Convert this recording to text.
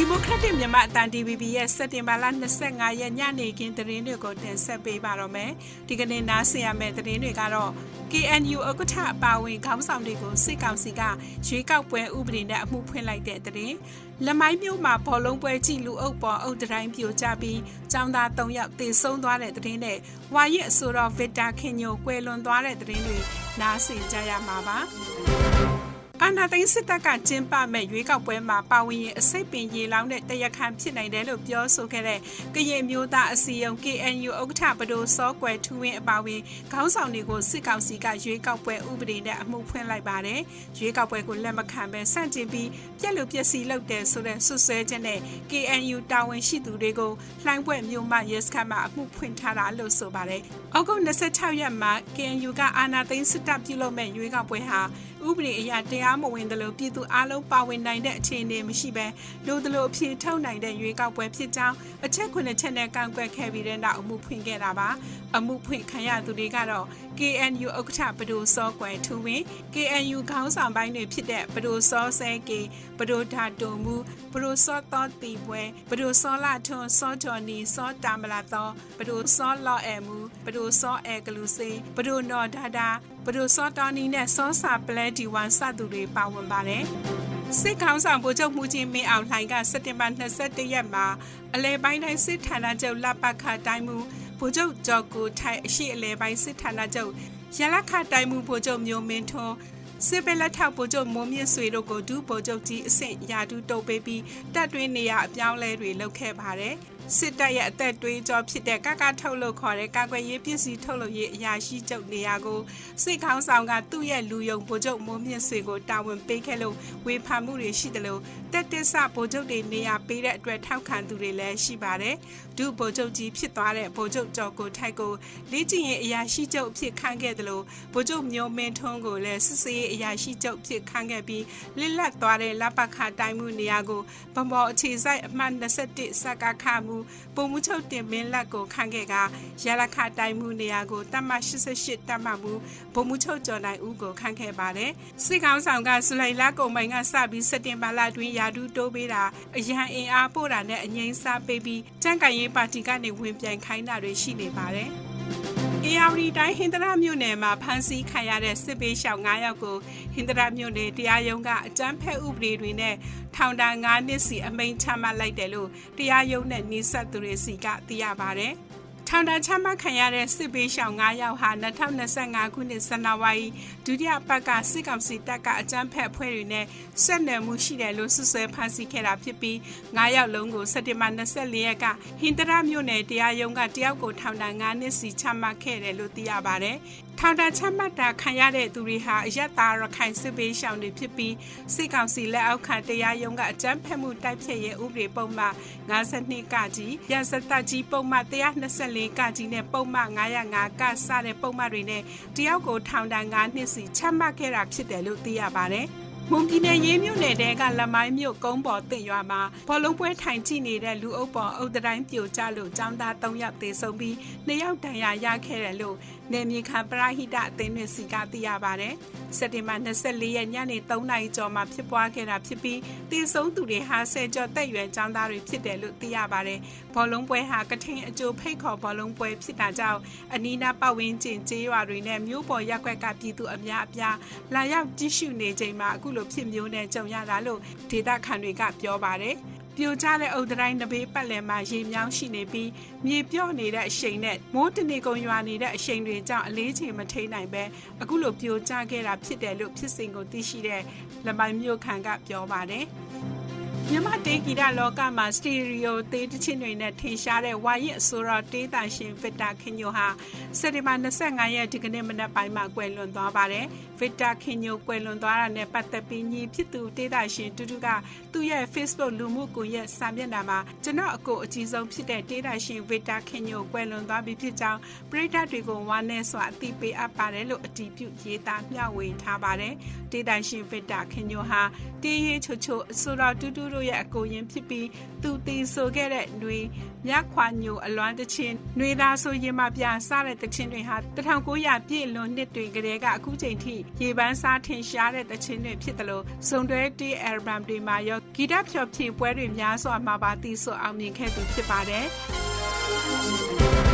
ဒီမိုကရက်တစ်မြန်မာအတန် DVB ရဲ့စက်တင်ဘာလ25ရက်ညနေခင်းသတင်းတွေကိုတင်ဆက်ပေးပါတော့မယ်။ဒီကနေ့နားဆင်ရမယ့်သတင်းတွေကတော့ KNU ဥက္ကဋ္ဌအပါအဝင်ခေါင်းဆောင်တွေကိုစစ်ကောင်စီကရွေးကောက်ပွဲဥပဒေနဲ့အမှုဖွင့်လိုက်တဲ့သတင်း။လမိုင်းမြို့မှာဘောလုံးပွဲကြည့်လူအုပ်ပေါ်အုပ်တိုင်းပြိုကျပြီးចောင်းသား3ယောက်တေဆုံးသွားတဲ့သတင်းနဲ့ဝါရစ်အဆိုတော်ဗစ်တာခင်ညိုကွယ်လွန်သွားတဲ့သတင်းတွေနားဆင်ကြရမှာပါ။ အာနာသိန်းစစ်တပ်ကကျင်းပမဲ့ရွေးကောက်ပွဲမှာပါဝင်ရင်အစိတ်ပင်ရေလောင်းတဲ့တရခန့်ဖြစ်နိုင်တယ်လို့ပြောဆိုခဲ့တဲ့ကရင်မျိုးသားအစည်းအရုံး KNU ဥက္ကဋ္ဌဘဒိုစောကွယ်ထူးဝင်းအပါဝင်ခေါင်းဆောင်တွေကိုစစ်ကောင်စီကရွေးကောက်ပွဲဥပဒေနဲ့အမှုဖွင့်လိုက်ပါတယ်။ရွေးကောက်ပွဲကိုလက်မခံဘဲစန့်ကျင်ပြီးပြက်လူပျက်စီးလုပ်တယ်ဆိုတဲ့ဆွဆွဲချက်နဲ့ KNU တာဝန်ရှိသူတွေကိုလှိုင်းပွဲမျိုးမှရဲစခန်းမှာအမှုဖွင့်ထားတာလို့ဆိုပါတယ်။ဩဂုတ်26ရက်မှာ KNU ကအာနာသိန်းစစ်တပ်ပြုလုပ်မဲ့ရွေးကောက်ပွဲဟာဥပဒေအရတရားမဝင်သလိုပြည်သူအလုံးပါဝင်နိုင်တဲ့အခြေအနေမရှိဘဲလိုသလိုအဖြစ်ထုတ်နိုင်တဲ့ရွေးကောက်ပွဲဖြစ်ကြောင်းအချက်ခုနှစ်ချက်နဲ့ကန့်ကွက်ခဲ့ပြီးတဲ့နောက်အမှုဖွင့်ခဲ့တာပါအမှုဖွင့်ခံရသူတွေကတော့ KNU ဥက္ကဋ္ဌဘဒိုစောကွယ်ထူဝင်း KNU ခေါင်းဆောင်ပိုင်းတွေဖြစ်တဲ့ဘဒိုစောဆဲကေဘဒိုဓာတုံမူဘဒိုစောသောတီပွဲဘဒိုစောလာထွန်းစောဂျော်နီစောတာမလာသောဘဒိုစောလော့အဲမူဘဒိုစောအဲကလူစေဘဒိုနော်ဒါဒါဘဒိုစောတော်နီနဲ့စောစာပလဲဒီဝန်စသူတွေပါဝင်ပါတယ်စစ်ကောင်ဆောင်ဗိုလ်ချုပ်မှုချင်းမင်းအောင်လှိုင်ကစက်တင်ဘာ21ရက်မှာအလဲပိုင်းတိုင်းစစ်ဌာနချုပ်လပခတိုင်းမှုဗိုလ်ချုပ်ကျော်ကိုထိုင်အရှိအလဲပိုင်းစစ်ဌာနချုပ်ရလခတိုင်းမှုဗိုလ်ချုပ်မျိုးမင်းထွန်းစစ်ပလက်ထောက်ဗိုလ်ချုပ်မိုးမြင့်ဆွေတို့ကိုဒုဗိုလ်ချုပ်ကြီးအဆင့်ရာထူးတုပ်ပေးပြီးတပ်တွင်းနေရအပြောင်းလဲတွေလုပ်ခဲ့ပါတယ်။ စစ်တပ်ရဲ့အသက်တွေးကြောဖြစ်တဲ့ကကထုတ်လို့ခေါ်တဲ့ကာကွယ်ရေးပစ္စည်းထုတ်လုပ်ရေးအရာရှိချုပ်နေရာကိုစစ်ခေါင်းဆောင်ကသူ့ရဲ့လူယုံဗိုလ်ချုပ်မိုးမြင့်ဆွေကိုတာဝန်ပေးခဲ့လို့ဝေဖန်မှုတွေရှိတယ်လို့တက်တက်ဆဗိုလ်ချုပ်တွေနေရာပေးတဲ့အတွက်ထောက်ခံသူတွေလည်းရှိပါတယ်ဒုဗိုလ်ချုပ်ကြီးဖြစ်သွားတဲ့ဗိုလ်ချုပ်ကျော်ကိုထိုက်ကိုလေ့ကျင့်ရေးအရာရှိချုပ်ဖြစ်ခန့်ခဲ့တယ်လို့ဗိုလ်ချုပ်မျိုးမင်းထွန်းကိုလည်းစစ်စေးအရာရှိချုပ်ဖြစ်ခန့်ခဲ့ပြီးလစ်လက်သွားတဲ့လပခတိုင်းမှုနေရာကိုဗမော်အခြေဆိုင်အမှတ်21စကခမှုပုံမှုချုပ်တင်မင်းလက်ကိုခန့်ခဲ့ကရလခတိုင်းမှုနေရာကိုတမ88တမမှုပုံမှုချုပ်ကျော်နိုင်ဦးကိုခန့်ခဲ့ပါတယ်စစ်ကောင်ဆောင်ကဇူလိုင်လကုန်ပိုင်းကစပြီးစက်တင်ဘာလတွင်ရာထူးတိုးပေးတာအရန်အင်အားပို့တာနဲ့အငိမ့်စားပေးပြီးကြံ့ကန်ရေးပါတီကနေဝင်ပြိုင်ခိုင်းတာတွေရှိနေပါတယ် အေယာဝတီတိုင်းဟင်္ဒရာမြို့နယ်မှာဖမ်းဆီးခံရတဲ့စစ်ပေးရှောင်9ယောက်ကိုဟင်္ဒရာမြို့နယ်တရားရုံးကအကြမ်းဖက်ဥပဒေတွေနဲ့ထောင်ဒဏ်9နှစ်စီအမိန့်ချမှတ်လိုက်တယ်လို့တရားရုံးနဲ့နှိစက်သူတွေစီကသိရပါဗျ။ ထောင်ဒဏ်ချမှတ်ခံရတဲ့စစ်ပေးရှောင်9ယောက်ဟာ2025ခုနှစ်ဇန်နဝါရီဒုတိယပတ်ကစစ်ကောင်စီတပ်ကအကြမ်းဖက်အဖွဲ့တွေနဲ့ဆက်နွယ်မှုရှိတယ်လို့ဆွဆွဲဖမ်းဆီးခဲ့တာဖြစ်ပြီး9ယောက်လုံးကိုစက်တင်ဘာ24ရက်ကဟင်္ဒရာမြို့နယ်တရားရုံးကတယောက်ကိုထောင်ဒဏ်9နှစ်စီချမှတ်ခဲ့တယ်လို့သိရပါတယ်။ထောင်ဒဏ်ချမှတ်တာခံရတဲ့သူတွေဟာအယက်သားရခိုင်စစ်ပေးရှောင်တွေဖြစ်ပြီးစစ်ကောင်စီလက်အောက်ခံတရားရုံးကအကြမ်းဖက်မှုတိုက်ဖျက်ရေးဥပဒေပုံမှန်52ကကြီးရစတကြီးပုံမှန်124ကကြီးနဲ့ပုံမှန်905ကစတဲ့ပုံမှန်တွေနဲ့တယောက်ကိုထောင်ဒဏ်9နှစ်စီချမှတ်ခဲ့တာဖြစ်တယ်လို့သိရပါတယ်။ မွန်ပြည်နယ်ရေးမြို့နယ်တဲကလမိုင်းမြို့ကုန်းပေါ်တင်ရွာမှာဘောလုံးပွဲထိုင်ကြည့်နေတဲ့လူအုပ်ပေါ်အုပ်တိုင်းပြိုကျလို့ចောင်းသား၃ယောက်သေဆုံးပြီး၂ယောက်ဒဏ်ရာရခဲ့တယ်လို့နေမြေခံပရာဟိတအသင်းတွေစီကသိရပါဗျ။စက်တင်ဘာ24ရက်ညနေ3နာရီကျော်မှာဖြစ်ပွားခဲ့တာဖြစ်ပြီးသေဆုံးသူတွေဟာဆယ်ကျော်တက်ရွယ်ចောင်းသားတွေဖြစ်တယ်လို့သိရပါတယ်။ဘောလုံးပွဲဟာကထိန်အကျိုးဖိတ်ခေါ်ဘောလုံးပွဲဖြစ်တာကြောင့်အနီးနားပတ်ဝန်းကျင်ကျေးရွာတွေနဲ့မြို့ပေါ်ရက်ွက်ကပြည်သူအများအပြားလာရောက်ကြည့်ရှုနေချိန်မှာအခုလိုဖြစ်မျိုးနဲ့ကြုံရတာလို့ဒေတာခန်တွေကပြောပါတယ်ပြိုကျတဲ့အုပ်တိုင်းနဘေးပတ်လည်မှာရေမြောင်းရှိနေပြီးမြေပြော့နေတဲ့အရှိန်နဲ့မိုးတနေကုန်ရွာနေတဲ့အရှိန်တွေကြောင့်အလေးချိန်မထိန်နိုင်ပဲအခုလိုပြိုကျခဲ့တာဖြစ်တယ်လို့ဖြစ်စဉ်ကိုသိရှိတဲ့လမိုင်းမြို့ခံကပြောပါတယ်။ မြန်မာတေးဂီတလောကမှာစတီရီယိုတေးတချင်းတွေနဲ့ထင်ရှားတဲ့ဝါရစ်အစိုးရတေးတန်ရှင်ဗစ်တာခင်ညိုဟာစက်တင်ဘာ25ရက်ဒီကနေ့မနက်ပိုင်းမှာကွယ်လွန်သွားပါတယ်။ဗစ်တာခင်ညိုကွယ်လွန်သွားတာနဲ့ပတ်သက်ပြီးညီဖြစ်သူတေးတန်ရှင်တူတူကသူ့ရဲ့ Facebook လူမှုကွန်ရက်စာမျက်နှာမှာကျွန်တော်အကိုအကြီးဆုံးဖြစ်တဲ့တေးတန်ရှင်ဗစ်တာခင်ညိုကွယ်လွန်သွားပြီဖြစ်ကြောင်းပရိသတ်တွေကိုဝမ်းနည်းစွာအသိပေးအပ်ပါတယ်လို့အတည်ပြုရေးသားမျှဝေထားပါတယ်။တေးတန်ရှင်ဗစ်တာခင်ညိုဟာတေးရေးချိုချိုအစိုးရတူတူတို့ရဲ့အကိုရင်ဖြစ်ပြီးသူတည်ဆိုခဲ့တဲ့နှွေမြခွာညိုအလွမ်းတခြင်းနှွေသားဆိုရင်မပြစတဲ့တခြင်းတွေဟာ1900ပြည့်လွန်နှစ်တွေကလေးကအခုချိန်ထိရေပန်းစားထင်ရှားတဲ့တခြင်းတွေဖြစ်တယ်လို့ဇုံတွဲတီအယ်ဘမ်တွေမှာရောဂီတဖျော်ဖြေပွဲတွေများစွာမှာပါတည်ဆိုအောင်မြင်ခဲ့သူဖြစ်ပါတယ်။